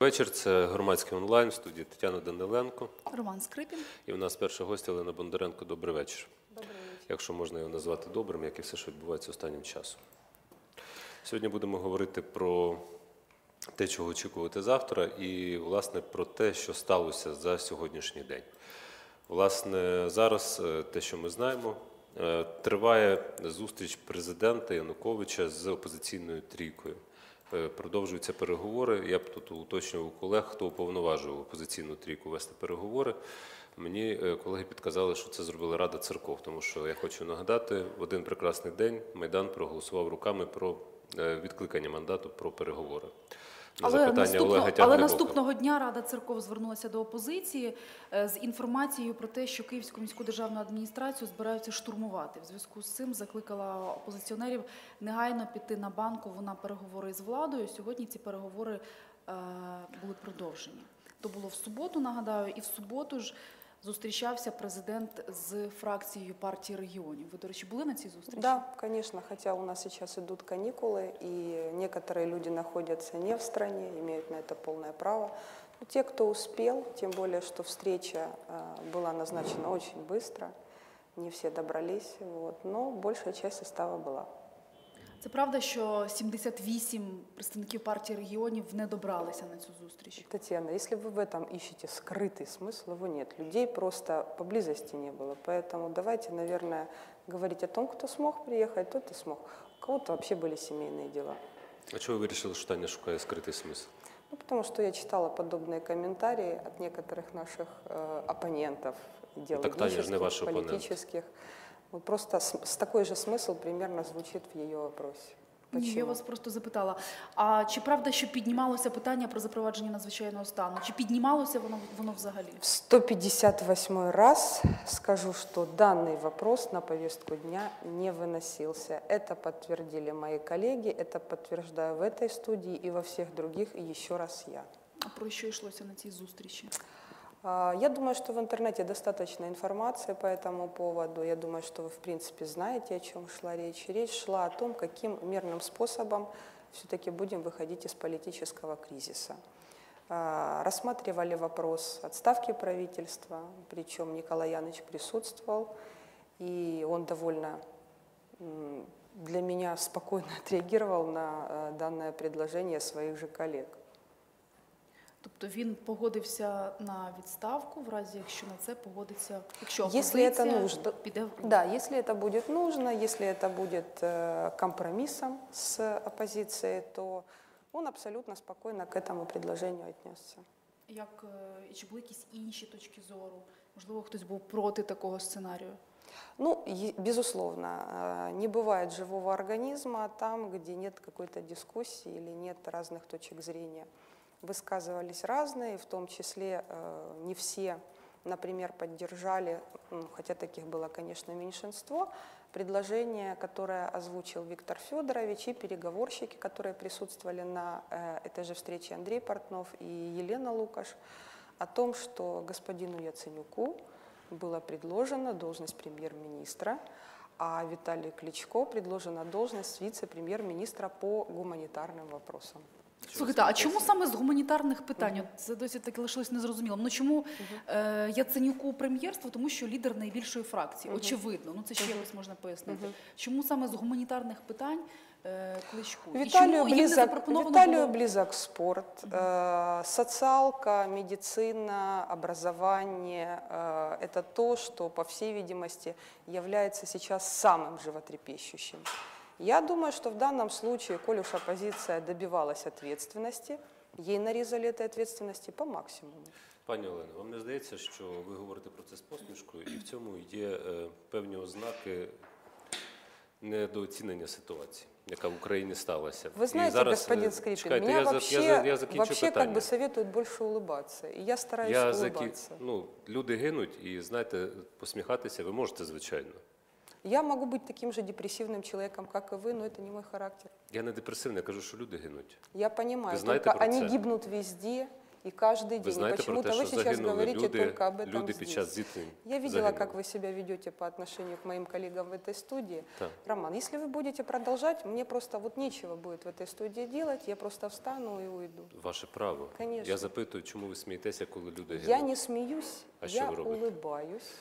Вечір це громадський онлайн в студії Тетяна Даниленко. Роман Скрипін. І у нас перша гостя Олена Бондаренко. Добрий вечір. Добрий. Якщо можна його назвати добрим, як і все, що відбувається останнім часом. Сьогодні будемо говорити про те, чого очікувати завтра, і, власне, про те, що сталося за сьогоднішній день. Власне, зараз е, те, що ми знаємо, е, триває зустріч президента Януковича з опозиційною трійкою. Е, Продовжуються переговори. Я б тут уточнював колег, хто уповноважував опозиційну трійку вести переговори. Мені е, колеги підказали, що це зробила Рада церков, тому що я хочу нагадати, в один прекрасний день Майдан проголосував руками про е, відкликання мандату про переговори. Але, наступно, але наступного дня Рада церков звернулася до опозиції е, з інформацією про те, що Київську міську державну адміністрацію збираються штурмувати. В зв'язку з цим закликала опозиціонерів негайно піти на банку на переговори з владою. Сьогодні ці переговори е, були продовжені. То було в суботу, нагадаю, і в суботу ж зустрічався президент з фракцією партії регіонів. Ви, до речі, були на цій зустрічі? Да, конечно, хотя у нас сейчас идут каникулы, и некоторые люди находятся не в стране, имеют на это полное право. Но те, кто успел, тем более, что встреча э, была назначена очень быстро, не все добрались, вот, но большая часть состава была. Це правда, що 78 представників партії регіонів не добралися на цю зустріч. Татьяна, если вы в этом ищете скрытый смысл, его нет. Людей просто поблизости не было. Поэтому давайте, наверное, говорить о том, кто смог приехать, тот и смог. У кого-то вообще были семейные дела. А чого ви вирішили, що Таня шукає скритий смисл? Ну, потому что я читала подобные комментарии от некоторых наших э, оппонентов Так Таня же не идеологических, ваш оппонент. политических. Вот просто с, с такой же смысл примерно звучит в ее вопросе. Ні, я Почему? вас просто запитала. А чи правда, що піднімалося питання про запровадження надзвичайного стану? Чи піднімалося воно воно взагалі? В 158 раз скажу, что данный вопрос на повестку дня не выносился. Это подтвердили мои коллеги, это подтверждаю в этой студии и во всех других, и еще раз я. А про що йшлося на цій зустрічі? А, Я думаю, что в интернете достаточно информации по этому поводу. Я думаю, что вы, в принципе, знаете, о чем шла речь. Речь шла о том, каким мирным способом все-таки будем выходить из политического кризиса. А, Рассматривали вопрос отставки правительства, причем Николай Яныч присутствовал, и он довольно для меня спокойно отреагировал на э, данное предложение своих же коллег. Тобто він погодився на відставку, в разі якщо на це погодиться, якщо Якщо це опозиція нужно. піде в Да, если это будет нужно, если это будет э, компромиссом с оппозицией, то он абсолютно спокойно к этому предложению отнесся. як е, і чи були якісь інші точки зору? Можливо, хтось був проти такого сценарію? Ну, е- безусловно, э, не бывает живого организма там, где нет какой-то дискуссии или нет разных точек зрения. Высказывались разные, в том числе э, не все, например, поддержали, хотя таких было, конечно, меньшинство, предложение, которое озвучил Виктор Федорович и переговорщики, которые присутствовали на э, этой же встрече Андрей Портнов и Елена Лукаш, о том, что господину Яценюку была предложена должность премьер-министра, а Виталию Кличко предложена должность вице-премьер-министра по гуманитарным вопросам. Слухайте, а чому саме з гуманітарних питань? От Це досі таки лишилось незрозумілим. Ну чому е, Яценюку прем'єрство? Тому що лідер найбільшої фракції. Очевидно, ну це ще якось можна пояснити. Чому саме з гуманітарних питань е, Кличку? І Виталию чому їм не близок, запропоновано Виталию було? близок спорт, э, социалка, медицина, образование. э, это то, что, по всей видимости, является сейчас самым животрепещущим. Я думаю, что в данном случае, коль уж оппозиция добивалась ответственности, ей нарезали этой ответственности по максимуму. Пані Олено, вам не здається, що ви говорите про це з посмішкою, і в цьому є е, певні ознаки недооцінення ситуації, яка в Україні сталася. Вы І знаете, зараз, е, господин Скрипин, чекайте, меня я, за- вообще, я, за- я закінчу вообще питання. как бы советуют больше улыбаться. И я стараюсь я закі... улыбаться. ну, люди гинуть, і знаєте, посміхатися ви можете, звичайно. Я могу быть таким же депрессивным человеком, как и вы, но это не мой характер. Я не депресивний, я кажу, що люди гинуть. Я понимаю, Вы знаете только про они це? гибнут везде, и каждый Ви день. И знаєте про почему-то те, вы що сейчас загинули говорите люди, только об этом люди під здесь. час зіткнень. Я видела, загинули. как вы себя ведете по отношению к моим коллегам в этой студии. Так. Роман, если вы будете продолжать, мне просто вот нечего будет в этой студии делать, я просто встану и уйду. Ваше право. Конечно. Я запитую, чому ви смієтеся, коли люди Я гинуть? не смеюсь, А что я вы робите? улыбаюсь.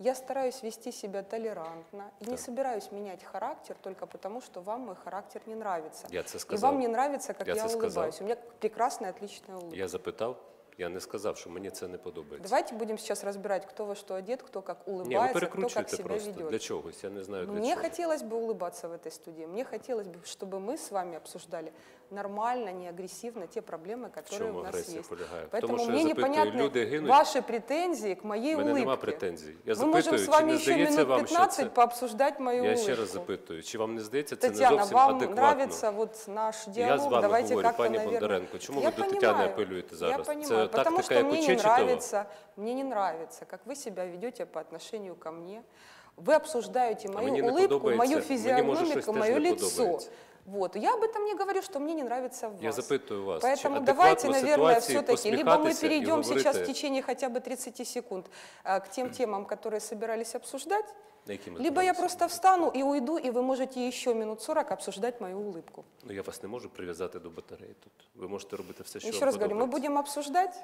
Я стараюсь вести себя толерантно и не Так. собираюсь менять характер только потому, что вам мой характер не нравится. Я це И сказав. вам не нравится, как Я я, улыбаюсь. У меня прекрасная, отличная улыбка. Я запитав, я не сказав, що мені це не подобається. Давайте будем сейчас разбирать, кто во что одет, кто как Ні, ви улыбается, кто как перекручуєте себя просто ведет. для чогось. Я не знаю для Мне чого. хотелось бы улыбаться в этой студии. Мне хотелось бы, чтобы мы с вами обсуждали нормально, не агрессивно те проблемы, В которые чому у нас агресія есть. полягає? В Поэтому тому, що мне я запитую, непонятны люди гинуть. ваши претензии к моей У мене улыбке. нема претензій. Я Мы можем запитую, с чи вами не еще здається минут вам, що 15 це... пообсуждать мою Я улыбку. ще раз запитую, чи вам не здається це не Татьяна, зовсім вам адекватно? нравится вот наш Я диалог? з вами Давайте говорю, как-то, пані наверное... Бондаренко. Чому я ви до понимаю, Тетяни апелюєте зараз? Я Це понимаю, потому тактика, что як мне у не Чечетова? нравится, мне не нравится, как вы себя ведете по отношению ко мне. Вы обсуждаете А мою мені не улыбку, подобається- мою мені, може, щось физиономику, теж мое не лицо. подобається. Вот. Я об этом не говорю, что мне не нравится в вас. Я запитую вас, чи Поэтому адекватно давайте, наверное, ситуації все-таки, либо мы посміхатися і перейдем сейчас в говорити, течение хотя бы 30 секунд а, к тем темам, которые собирались обсуждать, на які ми либо я збираємося? просто встану и уйду, и вы можете еще минут 40 обсуждать мою улыбку. Ну, я вас не можу прив'язати до батареї тут. Ви можете робити все, що Еще вам раз говорю, мы подобається. будем обсуждать.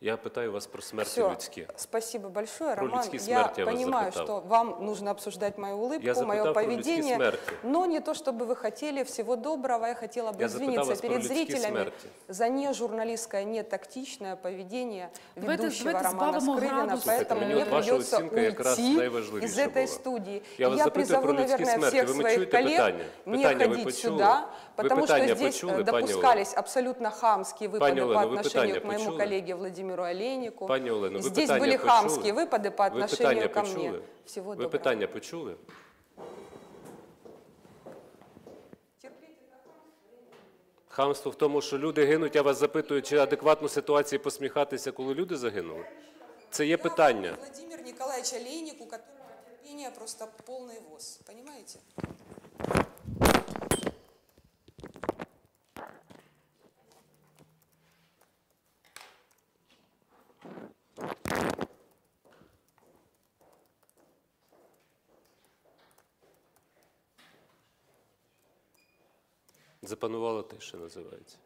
Я питаю вас про смерті Все, людські. спасибо большое, Про Роман. людские Я смерти я вас понимаю, запытал. что вам нужно обсуждать мою Я улыбку, запытал мое про людские поведение, смерти. но не то, чтобы вы хотели. Всего доброго. Я хотела бы Я запытал извиниться вас про перед людские зрителями смерти. за нежурналистское, нетактичное поведение Давайте- ведущего давайте Романа сбавимо Скрывина, градус. Слушайте, поэтому мені мне от ваша придется оцінка якраз уйти найважливіша из этой була. студии. Я И вас я запитую призову, про людські наверное, смерти. всех Ви своих чуєте коллег питання? не Питання ви ходить почули? сюда, Ви потому что питання здесь почули, э, пані Олено? допускались абсолютно хамские выпады Пані по Олено, ви отношению питання к моему почули? коллеге Владимиру Олейнику. Пані Олено, ви Здесь питання были почули? хамские выпады по Ви отношению питання ко мне. почули? Всего Ви доброго. питання почули? Хамство в тому, що люди гинуть, я вас запитую, чи адекватно ситуації посміхатися, коли люди загинули? Це є питання. Владимир Николаевич Олейник, у которого терпение просто полный воз. Понимаете? Запанувала тиша, називається.